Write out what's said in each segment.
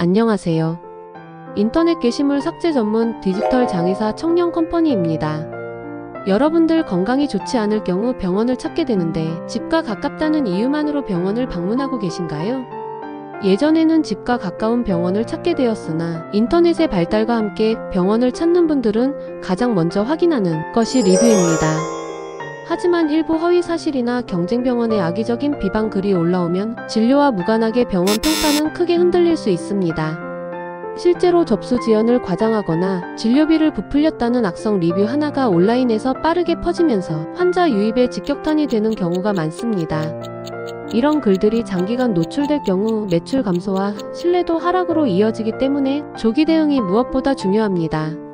안녕하세요. 인터넷 게시물 삭제 전문 디지털 장의사 청년 컴퍼니입니다. 여러분들 건강이 좋지 않을 경우 병원을 찾게 되는데 집과 가깝다는 이유만으로 병원을 방문하고 계신가요? 예전에는 집과 가까운 병원을 찾게 되었으나 인터넷의 발달과 함께 병원을 찾는 분들은 가장 먼저 확인하는 것이 리뷰입니다. 하지만 일부 허위 사실이나 경쟁병원의 악의적인 비방 글이 올라오면 진료와 무관하게 병원 평판은 크게 흔들릴 수 있습니다. 실제로 접수 지연을 과장하거나 진료비를 부풀렸다는 악성 리뷰 하나가 온라인에서 빠르게 퍼지면서 환자 유입에 직격탄이 되는 경우가 많습니다. 이런 글들이 장기간 노출될 경우 매출 감소와 신뢰도 하락으로 이어지기 때문에 조기 대응이 무엇보다 중요합니다.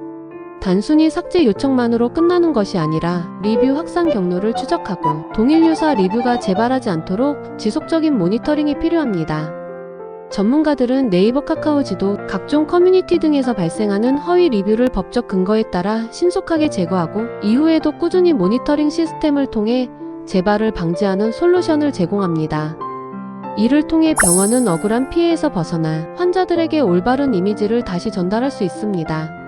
단순히 삭제 요청만으로 끝나는 것이 아니라 리뷰 확산 경로를 추적하고 동일 유사 리뷰가 재발하지 않도록 지속적인 모니터링이 필요합니다. 전문가들은 네이버 카카오 지도, 각종 커뮤니티 등에서 발생하는 허위 리뷰를 법적 근거에 따라 신속하게 제거하고 이후에도 꾸준히 모니터링 시스템을 통해 재발을 방지하는 솔루션을 제공합니다. 이를 통해 병원은 억울한 피해에서 벗어나 환자들에게 올바른 이미지를 다시 전달할 수 있습니다.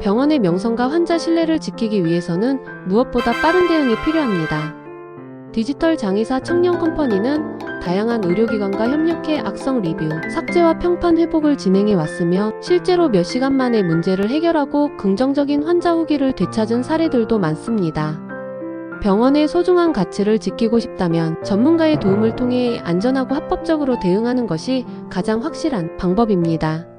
병원의 명성과 환자 신뢰를 지키기 위해서는 무엇보다 빠른 대응이 필요합니다. 디지털 장의사 청년 컴퍼니는 다양한 의료기관과 협력해 악성 리뷰, 삭제와 평판 회복을 진행해 왔으며 실제로 몇 시간 만에 문제를 해결하고 긍정적인 환자 후기를 되찾은 사례들도 많습니다. 병원의 소중한 가치를 지키고 싶다면 전문가의 도움을 통해 안전하고 합법적으로 대응하는 것이 가장 확실한 방법입니다.